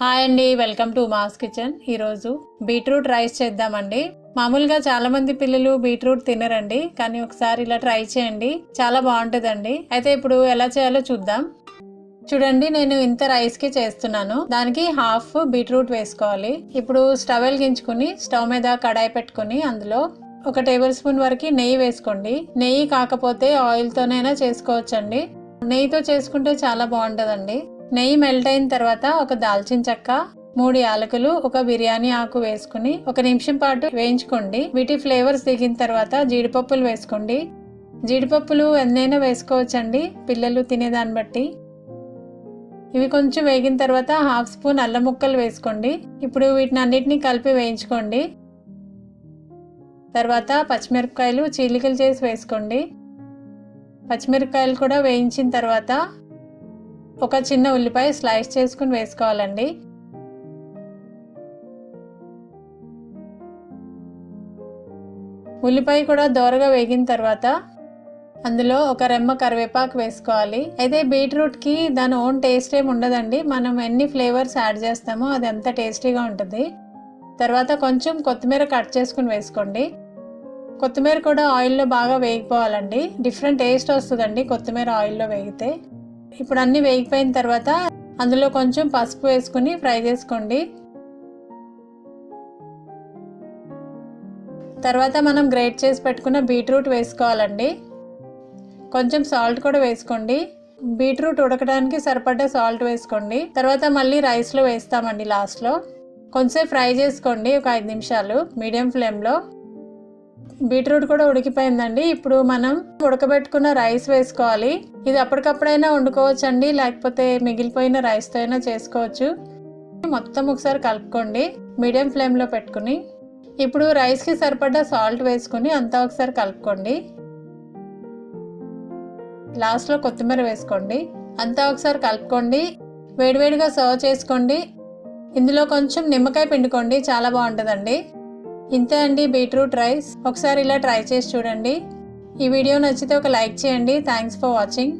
Hi అండి welcome to Ma's kitchen. ఈరోజు beetroot rice చేద్దామండి. మామూలుగా చాలా మంది పిల్లలు బీట్రూట్ తినరండి కానీ ఒకసారి ఇలా ట్రై చేయండి. చాలా బాగుంటుందండి. అయితే ఇప్పుడు ఎలా చేయాలో చూద్దాం. చూడండి నేను ఇంత రైస్కి చేస్తున్నాను. దానికి హాఫ్ బీట్రూట్ వేసుకోవాలి. ఇప్పుడు స్టవ్ వెలిగించుకుని స్టవ్ మీద కడాయి పెట్టుకుని అందులో ఒక టేబుల్ స్పూన్ వరకు నెయ్యి వేసుకోండి. నెయ్యి కాకపోతే ఆయిల్తోనైనా చేసుకోవచ్చండి. నెయ్యితో చేసుకుంటే చాలా బాగుంటుందండి. నెయ్యి మెల్ట్ అయిన తర్వాత ఒక దాల్చిన చెక్క మూడు యాలకులు ఒక బిర్యానీ ఆకు వేసుకుని ఒక నిమిషం పాటు వేయించుకోండి. వీటి ఫ్లేవర్స్ దిగిన తర్వాత జీడిపప్పులు వేసుకోండి. జీడిపప్పులు ఎన్నైనా వేసుకోవచ్చండి పిల్లలు తినేదాన్ని బట్టి. ఇవి కొంచెం వేగిన తర్వాత హాఫ్ స్పూన్ అల్లం ముక్కలు వేసుకోండి. ఇప్పుడు వీటిని అన్నిటిని కలిపి వేయించుకోండి. తర్వాత పచ్చిమిరపకాయలు చీలికలు చేసి వేసుకోండి. పచ్చిమిరపకాయలు కూడా వేయించిన తర్వాత ఒక చిన్న ఉల్లిపాయ స్లైస్ చేసుకుని వేసుకోవాలండి. ఉల్లిపాయ కూడా దోరగా వేగిన తర్వాత అందులో ఒక రెమ్మ కరివేపాకు వేసుకోవాలి. అయితే బీట్రూట్కి దాని ఓన్ టేస్ట్ ఏమి ఉండదండి. మనం ఎన్ని ఫ్లేవర్స్ యాడ్ చేస్తామో అది అంత టేస్టీగా ఉంటుంది. తర్వాత కొంచెం కొత్తిమీర కట్ చేసుకుని వేసుకోండి. కొత్తిమీర కూడా ఆయిల్లో బాగా వేగిపోవాలండి. డిఫరెంట్ టేస్ట్ వస్తుందండి కొత్తిమీర ఆయిల్లో వేగితే. ఇప్పుడు అన్నీ వేగిపోయిన తర్వాత అందులో కొంచెం పసుపు వేసుకుని ఫ్రై చేసుకోండి. తర్వాత మనం గ్రేట్ చేసి పెట్టుకున్న బీట్రూట్ వేసుకోవాలండి. కొంచెం సాల్ట్ కూడా వేసుకోండి. బీట్రూట్ ఉడకడానికి సరిపడ్డ సాల్ట్ వేసుకోండి. తర్వాత మళ్ళీ రైస్లో వేస్తామండి లాస్ట్లో. కొంచెం ఫ్రై చేసుకోండి ఒక ఐదు నిమిషాలు మీడియం ఫ్లేమ్లో. బీట్రూట్ కూడా ఉడికిపోయిందండి. ఇప్పుడు మనం ఉడకబెట్టుకున్న రైస్ వేసుకోవాలి. ఇది అప్పటికప్పుడైనా వండుకోవచ్చు అండి లేకపోతే మిగిలిపోయిన రైస్తో అయినా చేసుకోవచ్చు. మొత్తం ఒకసారి కలుపుకోండి మీడియం ఫ్లేమ్లో పెట్టుకుని. ఇప్పుడు రైస్కి సరిపడ్డ సాల్ట్ వేసుకుని అంతా ఒకసారి కలుపుకోండి. లాస్ట్లో కొత్తిమీర వేసుకోండి. అంతా ఒకసారి కలుపుకోండి. వేడివేడిగా సర్వ్ చేసుకోండి. ఇందులో కొంచెం నిమ్మకాయ పిండుకోండి చాలా బాగుంటుందండి. ఇంతే అండి బీట్రూట్ రైస్. ఒకసారి ఇలా ట్రై చేసి చూడండి. ఈ వీడియో నచ్చితే ఒక లైక్ చేయండి. Thanks for watching.